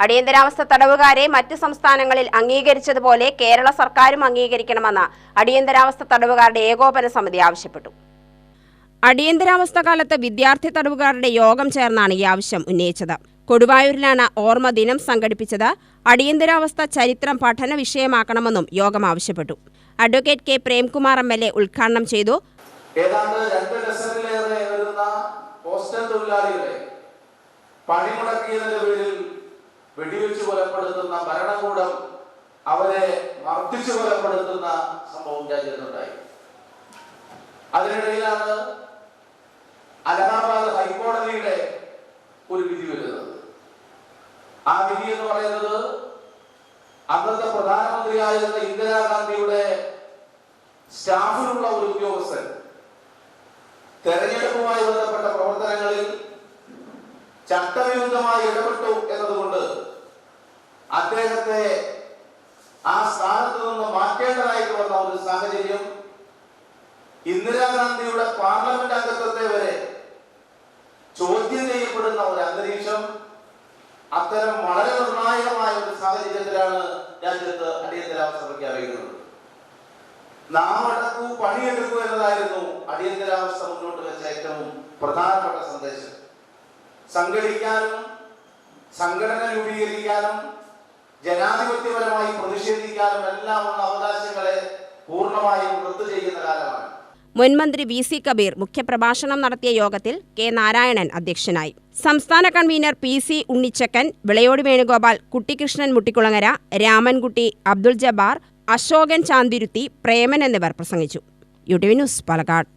അടിയന്തരാവസ്ഥ തടവുകാരെ മറ്റ് സംസ്ഥാനങ്ങളിൽ അംഗീകരിച്ചതുപോലെ കേരള സർക്കാരും അംഗീകരിക്കണമെന്ന് അടിയന്തരാവസ്ഥ തടവുകാരുടെ ഏകോപന സമിതി ആവശ്യപ്പെട്ടു. അടിയന്തരാവസ്ഥ കാലത്ത് വിദ്യാർത്ഥി തടവുകാരുടെ യോഗം ചേർന്നാണ് ഈ ആവശ്യം ഉന്നയിച്ചത്. കൊടുവായൂരിലാണ് ഓർമ്മ ദിനം സംഘടിപ്പിച്ചത്. അടിയന്തരാവസ്ഥ ചരിത്രം പഠന വിഷയമാക്കണമെന്നും യോഗം ആവശ്യപ്പെട്ടു. Advocate K Premkumar M L A ഉദ്ഘാടനം ചെയ്തു. ഏതാണ്ട് രണ്ട് ഡസനിലേറെ വരുന്ന പോസ്റ്റൽ തൊഴിലാളികളെ പണിമുടക്കിയതിന്റെ പേരിൽ വെടിവെച്ച് കൊലപ്പെടുത്തുന്ന ഭരണകൂടം അവരെ മർദ്ദിച്ചു കൊലപ്പെടുത്തുന്ന സംഭവം രാജ്യത്തുണ്ടായി അതിനിടയിലാണ് അലഹാബാദ് ഹൈക്കോടതിയുടെ ഒരു വിധി വരുന്നത്. ആ വിധി എന്ന് പറയുന്നത് അന്നത്തെ പ്രധാനമന്ത്രിയായിരുന്ന ഇന്ദിരാഗാന്ധിയുടെ സ്റ്റാഫിലുള്ള ഒരു ഉദ്യോഗസ്ഥൻ. തെരഞ്ഞെടുപ്പുമായി ബന്ധപ്പെട്ട പ്രവർത്തനങ്ങളിൽ ചട്ടവിരുദ്ധമായി ഇടപെട്ടു എന്നതുകൊണ്ട് ഇന്ദിരാഗാന്ധിയുടെ പാർലമെന്റ് അംഗത്വത്തെ വരെ ചോദ്യം ചെയ്യപ്പെടുന്ന ഒരു അന്തരീക്ഷം അത്തരം വളരെ നിർണായകമായ ഒരു സാഹചര്യത്തിലാണ് രാജ്യത്ത് അടിയന്തരാവസ്ഥ പ്രഖ്യാപിക്കുന്നത് നാം അടക്കൂ പണിയെടുക്കൂ എന്നതായിരുന്നു അടിയന്തരാവസ്ഥ മുന്നോട്ട് വെച്ച ഏറ്റവും പ്രധാനപ്പെട്ട സന്ദേശം. സംഘടിക്കാനും സംഘടന രൂപീകരിക്കാനും ജനാധിപത്യപരമായി പ്രതിഷേധിക്കാനും എല്ലാമുള്ള അവകാശങ്ങളെ പൂർണമായും റദ്ദു ചെയ്യും മുൻമന്ത്രി വി സി കബീർ മുഖ്യപ്രഭാഷണം നടത്തിയ യോഗത്തിൽ കെ നാരായണൻ അധ്യക്ഷനായി. സംസ്ഥാന convener P C Unnichakkan Vilayodu Venugopal Kuttikrishnan Muttikkulangara Ramankutty Abdul Jabbar Ashokan Chanthiruthi Preman എന്നിവർ പ്രസംഗിച്ചു. U T V news Palakkad.